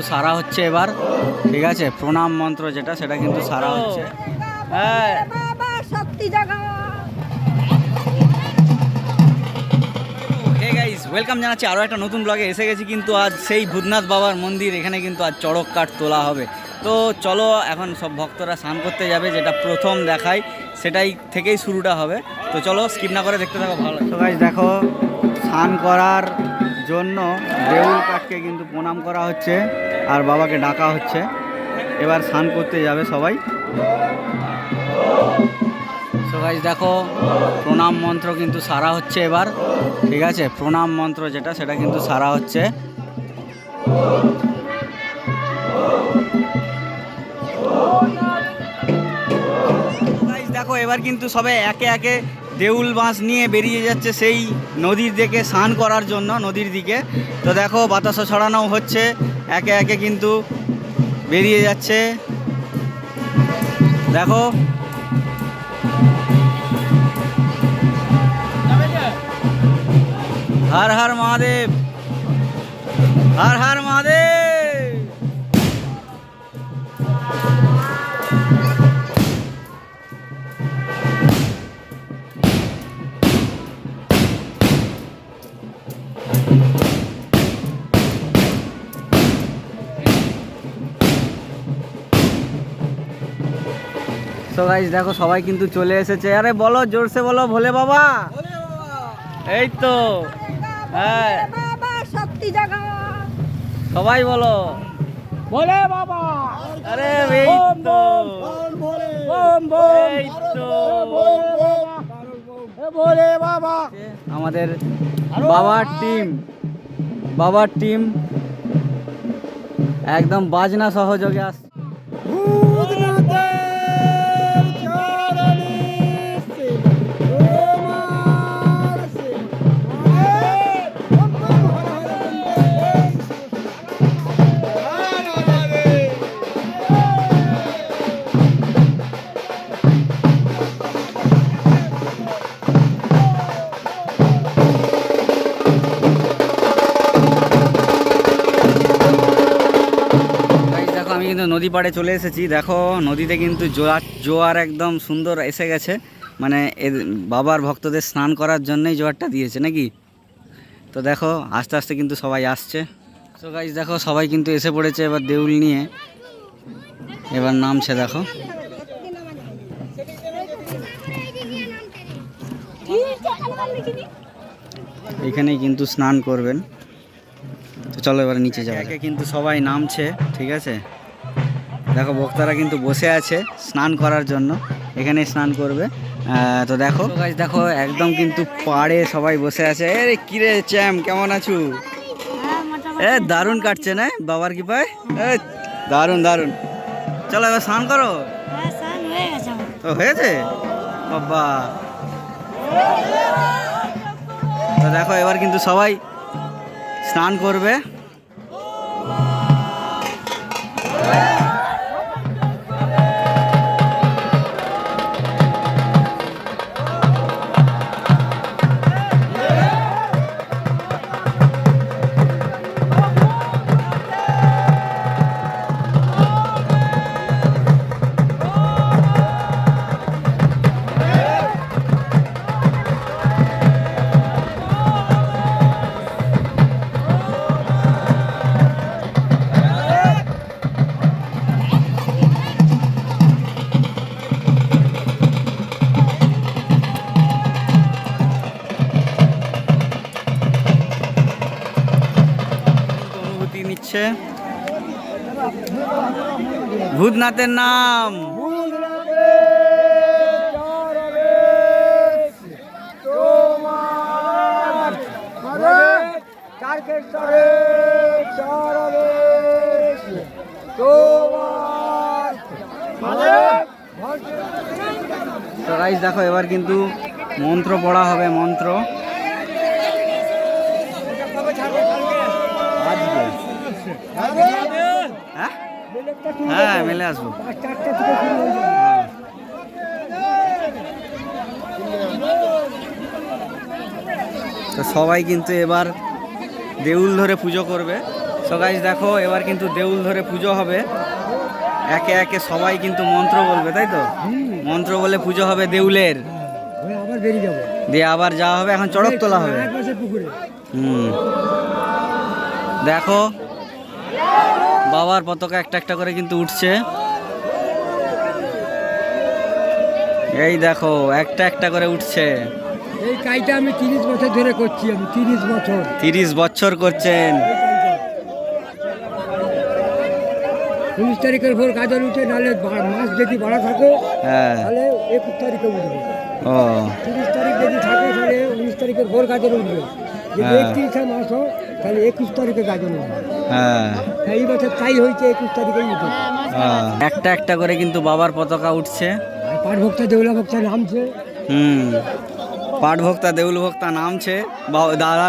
কিন্তু সারা হচ্ছে এবার ঠিক আছে? প্রণাম মন্ত্র যেটা সেটা কিন্তু সারা হচ্ছে। হ্যাঁ। ওয়েলকাম জানাচ্ছি আরও একটা নতুন ব্লগে। এসে গেছি কিন্তু আজ সেই ভূতনাথ বাবার মন্দির এখানে কিন্তু আজ চড়ক কাঠ তোলা হবে। তো চলো এখন সব ভক্তরা স্নান করতে যাবে যেটা প্রথম দেখাই সেটাই থেকেই শুরুটা হবে। তো চলো স্কিপ না করে দেখতে থাকো ভালো তো গাইস দেখো স্নান করার জন্য দেউল কাঠকে কিন্তু প্রণাম করা হচ্ছে আর বাবাকে ডাকা হচ্ছে। এবার স্নান করতে যাবে সবাই। সবাই দেখো, প্রণাম মন্ত্র কিন্তু সারা হচ্ছে এবার। ঠিক আছে? প্রণাম মন্ত্র যেটা, সেটা কিন্তু সারা হচ্ছে। দেখো, এবার কিন্তু সবাই একে একে দেউল বাঁশ নিয়ে বেরিয়ে যাচ্ছে সেই নদীর দিকে স্নান করার জন্য নদীর দিকে। তো দেখো বাতাসা ছড়ানো হচ্ছে। একে একে কিন্তু বেরিয়ে যাচ্ছে। দেখো। হর হর মহাদেব। হর হর মহাদেব। গাইস দেখো সবাই কিন্তু চলে এসেছে। আরে বলো জোরসে বলো ভোলে বাবা। এই তো হ্যাঁ। সবাই বলো। বলে বাবা। আরে এই তো। এই তো। বলে বাবা। আমাদের বাবার টিম বাবার টিম একদম বাজনা সহযোগে আসছে। পাড়ে চলে এসেছি। দেখো, নদীতে কিন্তু জোয়ার জোয়ার একদম সুন্দর এসে গেছে। মানে বাবার ভক্তদের স্নান করার জন্যই জোয়ারটা দিয়েছে, নাকি? তো দেখো, আস্তে আস্তে কিন্তু সবাই আসছে। তো গাইজ দেখো, সবাই কিন্তু এসে পড়েছে এবার দেউল নিয়ে। এবার নামছে, দেখো। এখানেই কিন্তু স্নান করবেন। তো চলো এবার নিচে যাবে কিন্তু সবাই নামছে, ঠিক আছে? দেখো বক্তারা কিন্তু বসে আছে স্নান করার জন্য। এখানে স্নান করবে। তো দেখো গাছ দেখো একদম কিন্তু পাড়ে সবাই বসে আছে। এ কিরে চ্যাম কেমন আছো? এ দারুণ কাটছে না? বাবার কি পায় এ দারুণ দারুণ। চলো এবার স্নান করো। তো হয়েছে? বাবা। তো দেখো এবার কিন্তু সবাই স্নান করবে। ভূতনাথের নাম। তো দেখো এবার কিন্তু মন্ত্র পড়া হবে মন্ত্র। হ্যাঁ? হ্যাঁ মেলে আসব। হ্যাঁ। তো সবাই কিন্তু এবার দেউল ধরে পুজো করবে। সবাই দেখো, এবার কিন্তু দেউল ধরে পুজো হবে। একে একে সবাই কিন্তু মন্ত্র বলবে, তাই তো? মন্ত্র বলে পুজো হবে দেউলের। দিয়ে আবার যাওয়া হবে, এখন চড়ক তোলা হবে। হুম। দেখো বাবার পতাকা একটা একটা করে কিন্তু উঠছে। এই দেখো একটা একটা করে উঠছে। এই কাজটা আমি তিরিশ বছর ধরে করছি আমি তিরিশ বছর। তিরিশ বছর করছেন। উনিশ তারিখের ভোর গাজন উঠে নাহলে মাস যদি বাড়া থাকে হ্যাঁ। তাহলে একুশ তারিখে উঠবে। ও। তিরিশ তারিখ যদি থাকে তাহলে উনিশ তারিখের ভোর গাজন উঠবে। হ্যাঁ। মাস হয় তাহলে একুশ তারিখে গাজন হ্যাঁ। এই বছর তাই হয়েছে একুশ তারিখেই হ্যাঁ। একটা একটা করে কিন্তু বাবার পতাকা উঠছে। পাট ভক্তা দেউলা ভক্তা নামছে। হুম। পাট ভক্তা দেউল ভক্তা নামছে। দাদা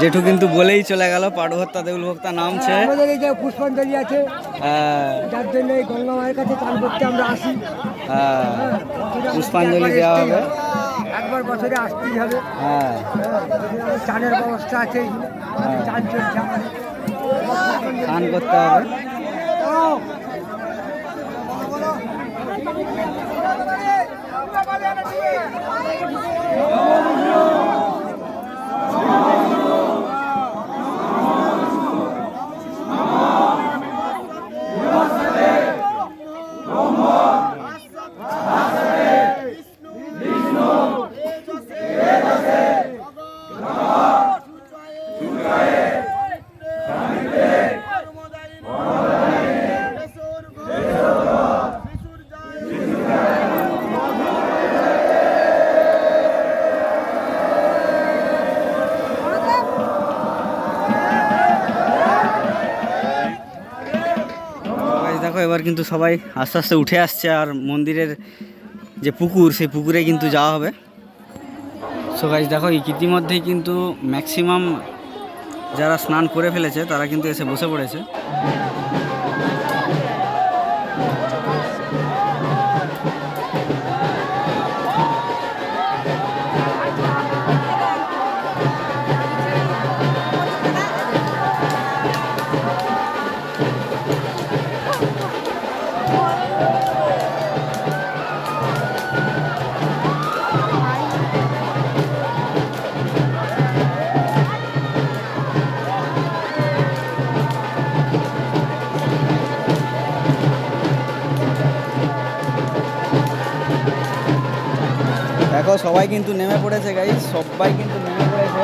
জেঠু কিন্তু বলেই চলে গেল পাট ভক্তা দেউল ভক্তা নামছে। আমাদের এই যে পুষ্পাঞ্জলি আছে হ্যাঁ। যার জন্য এই গঙ্গা মায়ের কাছে চান করতে আমরা আসি। হ্যাঁ। হ্যাঁ, পুষ্পাঞ্জলি দেওয়া হবে। একবার বছরে আসতেই হবে। হ্যাঁ। চানের ব্যবস্থা আছে। হ্যাঁ। চান চলছে আমাদের। স্নান করতে হবে। Guys, কিন্তু সবাই আস্তে আস্তে উঠে আসছে আর মন্দিরের যে পুকুর, সেই পুকুরে কিন্তু যাওয়া হবে। সো গাইজ দেখো ইতিমধ্যেই কিন্তু ম্যাক্সিমাম যারা স্নান করে ফেলেছে, তারা কিন্তু এসে বসে পড়েছে। দেখো, সবাই কিন্তু নেমে পড়েছে গাই সবাই কিন্তু নেমে পড়েছে।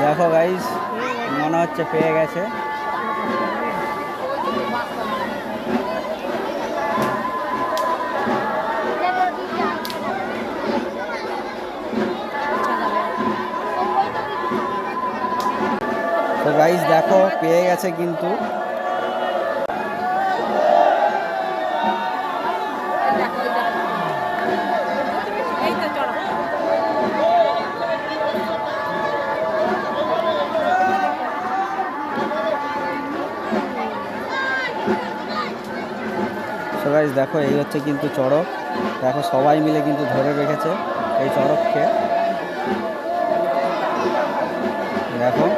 দেখো গাইস মনে হচ্ছে পেয়ে গেছে। গাইজ দেখো, পেয়ে গেছে কিন্তু। দেখো, এই হচ্ছে কিন্তু চড়ক। দেখো, সবাই মিলে কিন্তু ধরে রেখেছে এই চড়ককে। দেখো।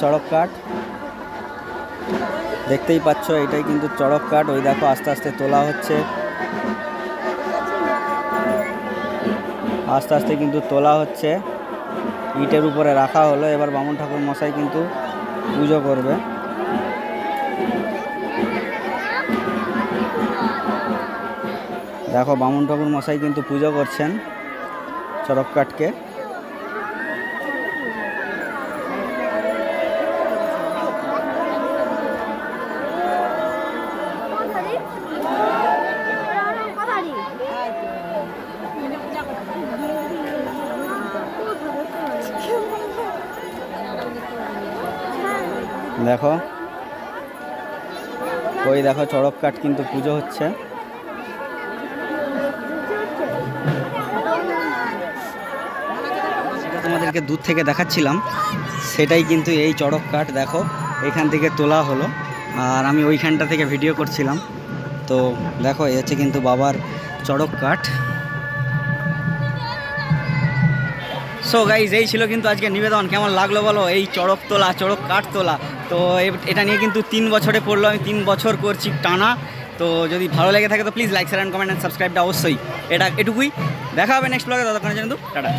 চড়ক কাঠ। দেখতেই পাচ্ছ, এটাই কিন্তু চড়ক কাঠ। ওই দেখো, আস্তে আস্তে তোলা হচ্ছে। আস্তে আস্তে কিন্তু তোলা হচ্ছে। ইটের উপরে রাখা হলো। এবার বামুন ঠাকুর মশাই কিন্তু পুজো করবে। দেখো, বামুন ঠাকুর মশাই কিন্তু পুজো করছেন চড়ক কাঠকে। দেখো। ওই দেখো, চড়ক কাঠ কিন্তু পুজো হচ্ছে। তোমাদেরকে দূর থেকে দেখাচ্ছিলাম। সেটাই কিন্তু এই চড়ক কাঠ, দেখো, এখান থেকে তোলা হলো। আর আমি ওইখানটা থেকে ভিডিও করছিলাম। তো দেখো এই হচ্ছে কিন্তু বাবার চড়ক কাঠ। সো গাইজ এই ছিল কিন্তু আজকে নিবেদন। কেমন লাগল বলো? এই চড়ক তোলা, চড়ক কাঠ তোলা। তো এটা নিয়ে কিন্তু তিন বছরে পড়ল আমি তিন বছর করছি টানা। তো যদি ভালো লেগে থাকে তো please like share and comment and সাবস্ক্রাইবটা অবশ্যই। এটা এটুকুই। দেখা হবে নেক্সট ব্লগে ততক্ষণের জন্য কিন্তু টাটা।